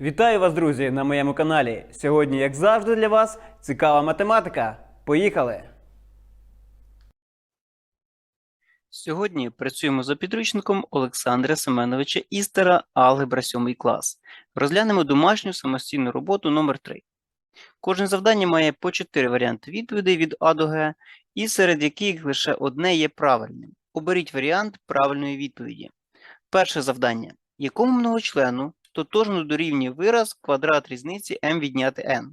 Вітаю вас, друзі, на моєму каналі. Сьогодні, як завжди, для вас цікава математика. Поїхали! Сьогодні працюємо за підручником Олександра Семеновича Істера Алгебра 7 клас. Розглянемо домашню самостійну роботу номер 3 Кожне завдання має по 4 варіанти відповідей від А до Г, і серед яких лише одне є правильним. Оберіть варіант правильної відповіді. Перше завдання. Якому многочлену тотожно дорівнює вираз квадрат різниці m відняти n?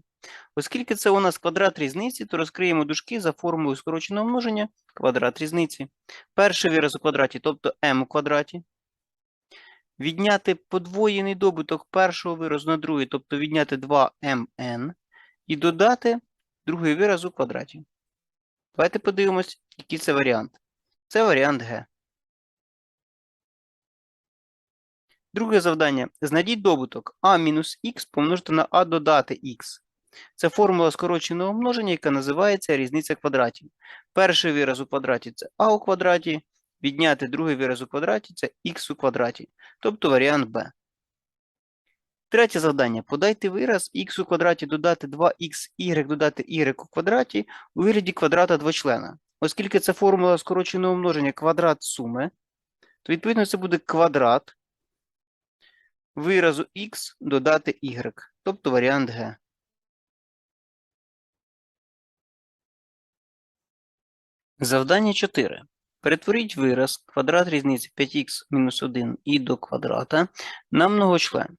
Оскільки це у нас квадрат різниці, то розкриємо дужки за формулою скороченого множення квадрат різниці. Перший вираз у квадраті, тобто m у квадраті. Відняти подвоєний добуток першого виразу на другий, тобто відняти 2mn. І додати другий вираз у квадраті. Давайте подивимось, який це варіант. Це варіант Г. Друге завдання. Знайдіть добуток а мінус х помножити на а додати х. Це формула скороченого множення, яка називається різниця квадратів. Перший вираз у квадраті це а у квадраті, відняти другий вираз у квадраті це х у квадраті, тобто варіант Б. Третє завдання. Подайте вираз х у квадраті додати 2х додати y у квадраті у вигляді квадрата двочлена. Оскільки це формула скороченого множення квадрат суми, то відповідно це буде квадрат виразу х додати y, тобто варіант Г. Завдання 4. Перетворіть вираз квадрат різниці 5х мінус 1 і до квадрата на многочлен.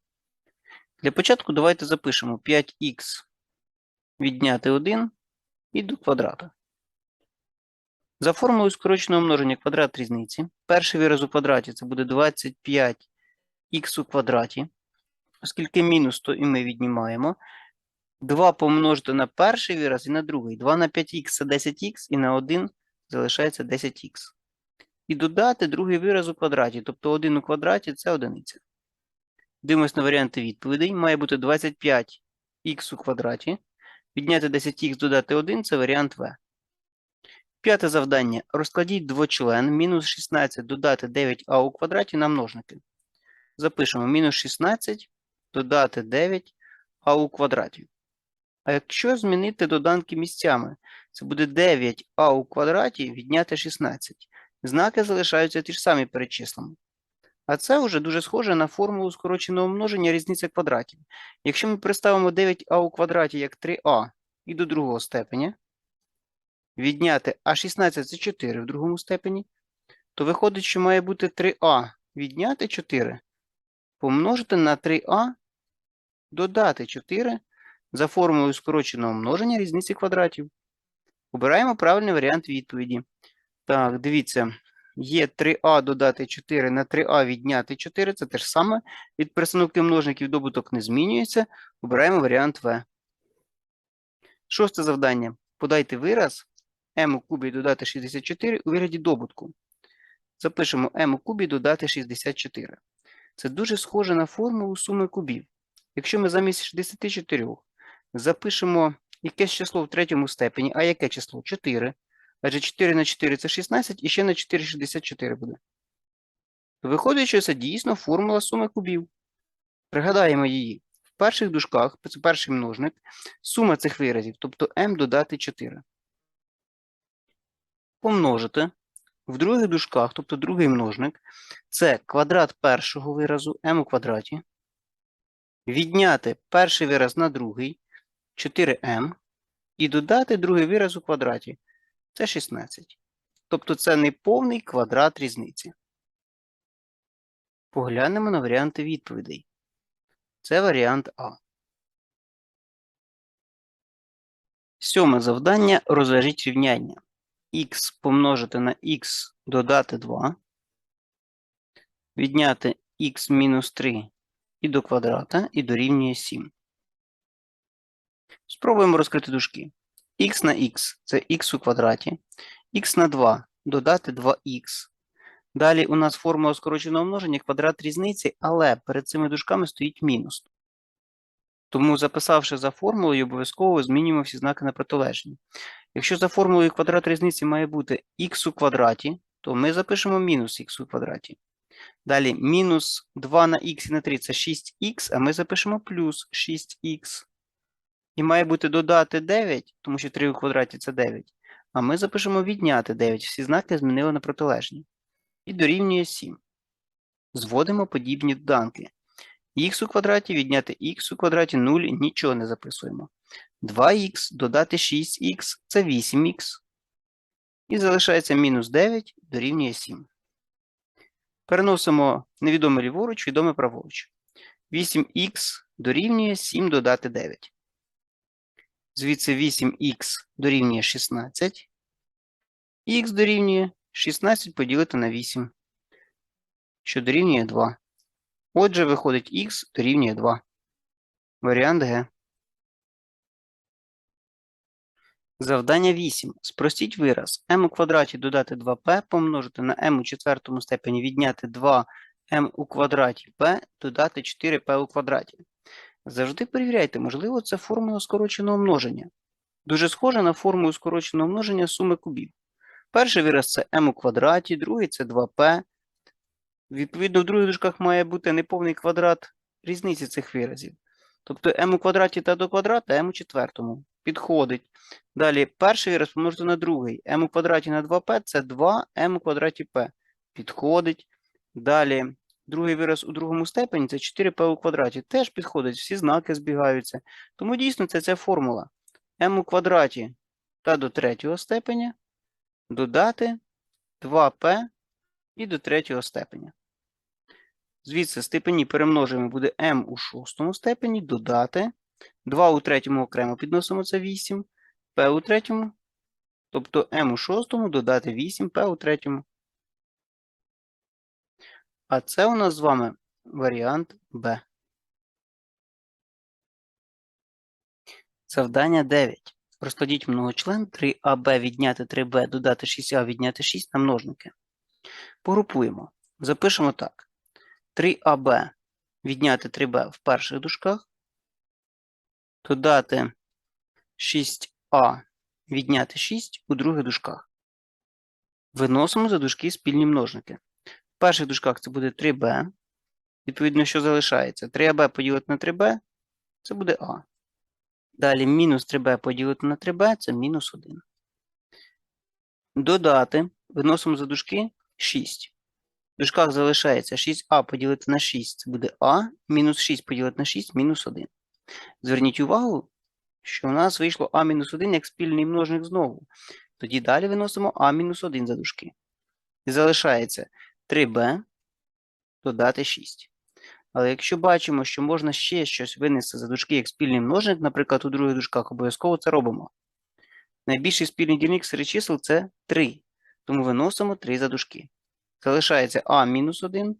Для початку давайте запишемо 5х відняти 1 і до квадрата. За формулою скороченого множення квадрат різниці. Перший вираз у квадраті це буде 25х у квадраті. Оскільки мінус, то і ми віднімаємо. 2 помножити на перший вираз і на другий. 2 на 5х це 10х і на 1 залишається 10х. І додати другий вираз у квадраті, тобто 1 у квадраті це одиниця. Дивимось на варіанти відповідей. Має бути 25х у квадраті. Відняти 10х додати 1 це варіант В. П'яте завдання. Розкладіть двочлен мінус 16 додати 9а у квадраті на множники. Запишемо мінус 16 додати 9а у квадраті. А якщо змінити доданки місцями, це буде 9а у квадраті відняти 16. Знаки залишаються ті ж самі перед числами. А це вже дуже схоже на формулу скороченого множення різниця квадратів. Якщо ми представимо 9а у квадраті як 3а і до другого степеня, відняти а16 це 4 в другому степені, то виходить, що має бути 3а відняти 4, помножити на 3а, додати 4 за формулою скороченого множення різниці квадратів. Обираємо правильний варіант відповіді. Так, дивіться. Є 3а додати 4 на 3а відняти 4. Це те ж саме. Від перестановки множників добуток не змінюється. Обираємо варіант В. Шосте завдання. Подайте вираз m у кубі додати 64 у вигляді добутку. Запишемо m у кубі додати 64. Це дуже схоже на формулу суми кубів. Якщо ми замість 64 запишемо якесь число в третьому степені, а яке число? 4. Адже 4 на 4 це 16 і ще на 4 64 буде. Виходить, що це дійсно формула суми кубів. Пригадаємо її. В перших дужках, це перший множник, сума цих виразів, тобто m додати 4. Помножити в других дужках, тобто другий множник, це квадрат першого виразу m у квадраті. Відняти перший вираз на другий 4m і додати другий вираз у квадраті. Це 16. Тобто це не повний квадрат різниці. Поглянемо на варіанти відповідей. Це варіант А. Сьоме завдання розв'яжіть рівняння. Х помножити на х додати 2. Відняти х мінус 3 і до квадрата і дорівнює 7. Спробуємо розкрити дужки х на х це х у квадраті, х на 2 додати 2х. Далі у нас формула скороченого множення квадрат різниці, але перед цими дужками стоїть мінус. Тому, записавши за формулою, обов'язково змінюємо всі знаки на протилежні. Якщо за формулою квадрат різниці має бути х у квадраті, то ми запишемо мінус х у квадраті. Далі мінус 2 на х і на 3 це 6х, а ми запишемо плюс 6х. І має бути додати 9, тому що 3 у квадраті це 9. А ми запишемо відняти 9. Всі знаки змінили на протилежні. І дорівнює 7. Зводимо подібні доданки. Х у квадраті відняти х у квадраті 0, нічого не записуємо. 2х додати 6х це 8х. І залишається мінус 9 дорівнює 7. Переносимо невідоме ліворуч, відоме праворуч. 8х дорівнює 7 додати 9. Звідси 8х дорівнює 16. Х дорівнює 16 поділити на 8, що дорівнює 2. Отже, виходить х дорівнює 2. Варіант Г. Завдання 8. Спростіть вираз m у квадраті додати 2p помножити на m у четвертому степені відняти 2m у квадраті p додати 4p у квадраті. Завжди перевіряйте, можливо, це формула скороченого множення. Дуже схожа на формулу скороченого множення суми кубів. Перший вираз це m у квадраті, другий це 2p. Відповідно, в других дужках має бути неповний квадрат різниці цих виразів. Тобто m у квадраті та до квадрата m у четвертому. Підходить. Далі перший вираз помножити на другий. m у квадраті на 2p це 2m у квадраті p. Підходить. Далі другий вираз у другому степені це 4p у квадраті. Теж підходить, всі знаки збігаються. Тому дійсно це ця формула. m у квадраті та до третього степеня додати 2p і до третього степеня. Звідси степені перемножуємо буде m у шостому степені додати 2 у третьому окремо підносимо це 8, p у третьому, тобто m у шостому додати 8, p у третьому. А це у нас з вами варіант Б. Завдання 9. Розкладіть многочлен 3АБ відняти 3Б додати 6А відняти 6 на множники. Погрупуємо. Запишемо так. 3АБ відняти 3Б в перших дужках. Додати 6А відняти 6 у других дужках. Виносимо за дужки спільні множники. В перших дужках це буде 3b. Відповідно, що залишається? 3ab поділити на 3b це буде А. Далі мінус 3b поділити на 3b це мінус 1. Додати. Виносимо за дужки 6. В дужках залишається 6а поділити на 6 це буде А. Мінус 6 поділити на 6 мінус 1. Зверніть увагу, що у нас вийшло А-1 як спільний множник знову. Тоді далі виносимо А-1 за дужки. І залишається 3b додати 6. Але якщо бачимо, що можна ще щось винести за дужки як спільний множник, наприклад, у других дужках, обов'язково це робимо. Найбільший спільний дільник серед чисел це 3. Тому виносимо 3 за дужки. Залишається А-1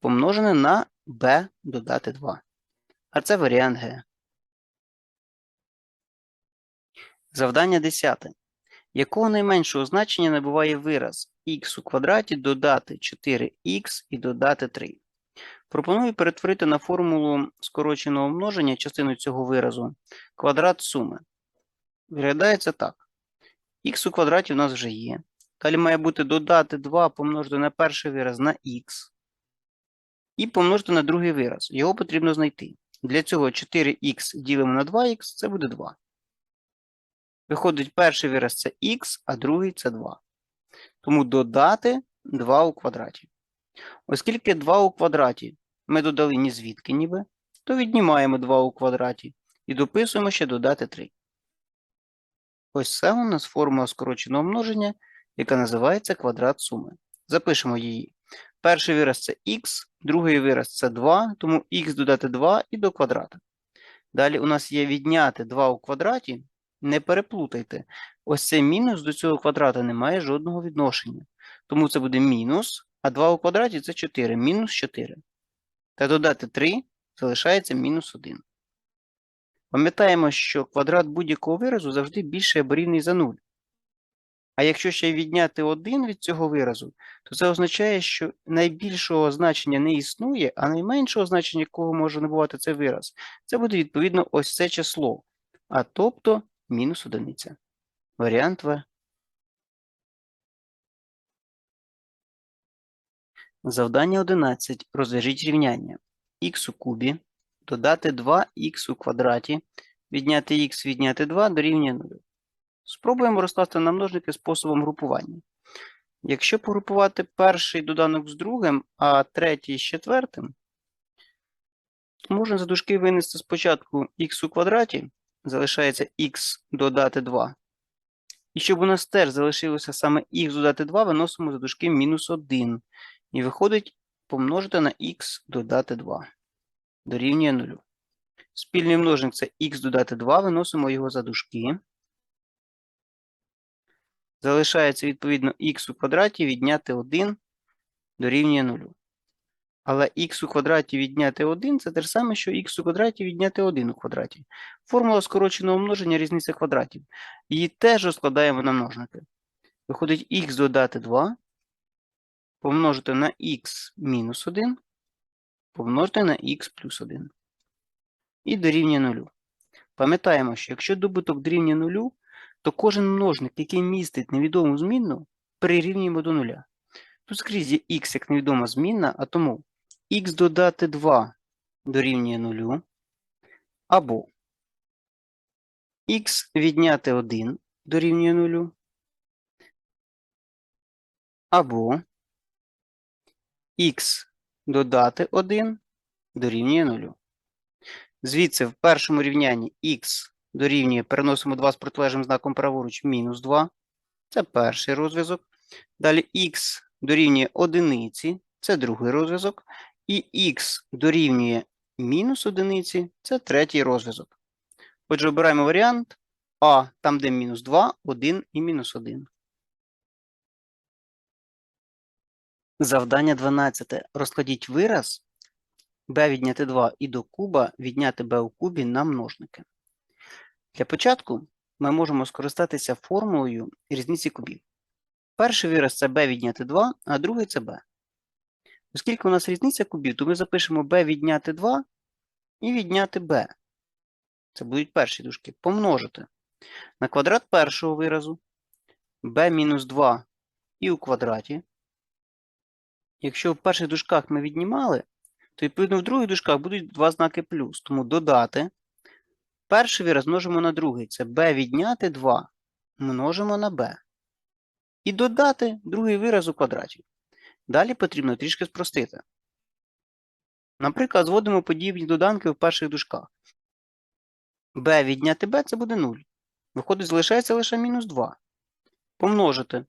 помножене на b додати 2. А це варіант Г. Завдання 10. Якого найменшого значення набуває вираз х у квадраті додати 4х і додати 3. Пропоную перетворити на формулу скороченого множення частину цього виразу квадрат суми. Виглядає це так. х у квадраті у нас вже є. Далі має бути додати 2 помножити на перший вираз на х. І помножити на другий вираз. Його потрібно знайти. Для цього 4х ділимо на 2х, це буде 2. Виходить, перший вираз це х, а другий це 2. Тому додати 2 у квадраті. Оскільки 2 у квадраті ми додали ні звідки ніби, то віднімаємо 2 у квадраті і дописуємо ще додати 3. Ось це у нас формула скороченого множення, яка називається квадрат суми. Запишемо її. Перший вираз це х, другий вираз це 2, тому х додати 2 і до квадрата. Далі у нас є відняти 2 у квадраті. Не переплутайте. Ось цей мінус до цього квадрата не має жодного відношення. Тому це буде мінус, а 2 у квадраті це 4. Мінус 4. Та додати 3 залишається мінус 1. Пам'ятаємо, що квадрат будь-якого виразу завжди більше або рівний за 0. А якщо ще відняти 1 від цього виразу, то це означає, що найбільшого значення не існує, а найменшого значення, якого може набувати цей вираз, це буде відповідно ось це число. А тобто мінус одиниця. Варіант В. Завдання 11. Розв'яжіть рівняння. х у кубі додати 2х у квадраті, відняти х, відняти 2 дорівнює 0. Спробуємо розкласти на множники способом групування. Якщо погрупувати перший доданок з другим, а третій з четвертим, то можна за дужки винести спочатку х у квадраті, залишається х додати 2. І щоб у нас теж залишилося саме х додати 2, виносимо за дужки мінус 1. І виходить помножити на х додати 2. Дорівнює 0. Спільний множник це х додати 2, виносимо його за дужки. Залишається відповідно х у квадраті відняти 1 дорівнює 0. Але х у квадраті відняти 1 це те ж саме, що х у квадраті відняти 1 у квадраті. Формула скороченого множення різниця квадратів. Її теж розкладаємо на множники. Виходить х додати 2 помножити на х мінус 1 помножити на х плюс 1. І дорівнює 0. Пам'ятаємо, що якщо добуток дорівнює 0, то кожен множник, який містить невідому змінну, прирівнюємо до нуля. Тут скрізь є х як невідома змінна, а тому х додати 2 дорівнює 0, або х відняти 1 дорівнює 0, або х додати 1 дорівнює 0. Звідси в першому рівнянні х дорівнює, переносимо 2 з протилежним знаком праворуч, мінус 2. Це перший розв'язок. Далі х дорівнює одиниці, це другий розв'язок. І х дорівнює мінус одиниці, це третій розв'язок. Отже, обираємо варіант А, там де мінус 2, 1 і мінус 1. Завдання 12. Розкладіть вираз b відняти 2 і до куба відняти b у кубі на множники. Для початку ми можемо скористатися формулою різниці кубів. Перший вираз це b відняти 2, а другий це b. Оскільки у нас різниця кубів, то ми запишемо b відняти 2 і відняти b. Це будуть перші дужки. Помножити на квадрат першого виразу b мінус 2 і у квадраті. Якщо в перших дужках ми віднімали, то відповідно в других дужках будуть два знаки плюс. Тому додати. Перший вираз множимо на другий. Це b відняти 2 множимо на b. І додати другий вираз у квадраті. Далі потрібно трішки спростити. Наприклад, зводимо подібні доданки в перших дужках. b відняти b це буде 0. Виходить, залишається лише мінус 2. Помножити.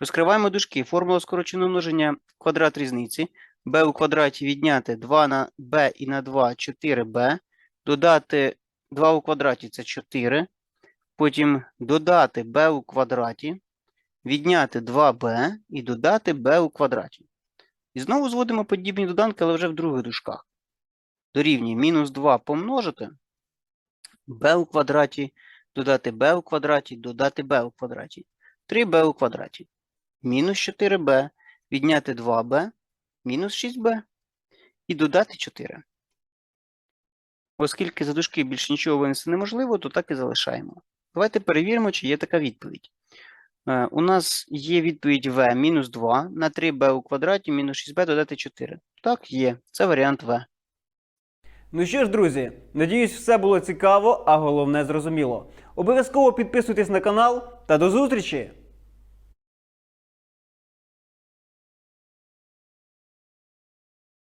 Розкриваємо дужки. Формула скороченого множення квадрат різниці. b у квадраті відняти 2 на b і на 2 4b. Додати 2 у квадраті це 4. Потім додати b у квадраті, відняти 2b і додати b у квадраті. І знову зводимо подібні доданки, але вже в других дужках. Дорівнює мінус 2 помножити b у квадраті, додати b у квадраті, додати b у квадраті. 3b у квадраті. Мінус 4b, відняти 2b, мінус 6b і додати 4. Оскільки за дужки більше нічого винести неможливо, то так і залишаємо. Давайте перевіримо, чи є така відповідь. Е, У нас є відповідь v мінус 2 на 3b у квадраті мінус 6b додати 4. Так, є. Це варіант v. Ну що ж, друзі, надіюсь, все було цікаво, а головне зрозуміло. Обов'язково підписуйтесь на канал та до зустрічі!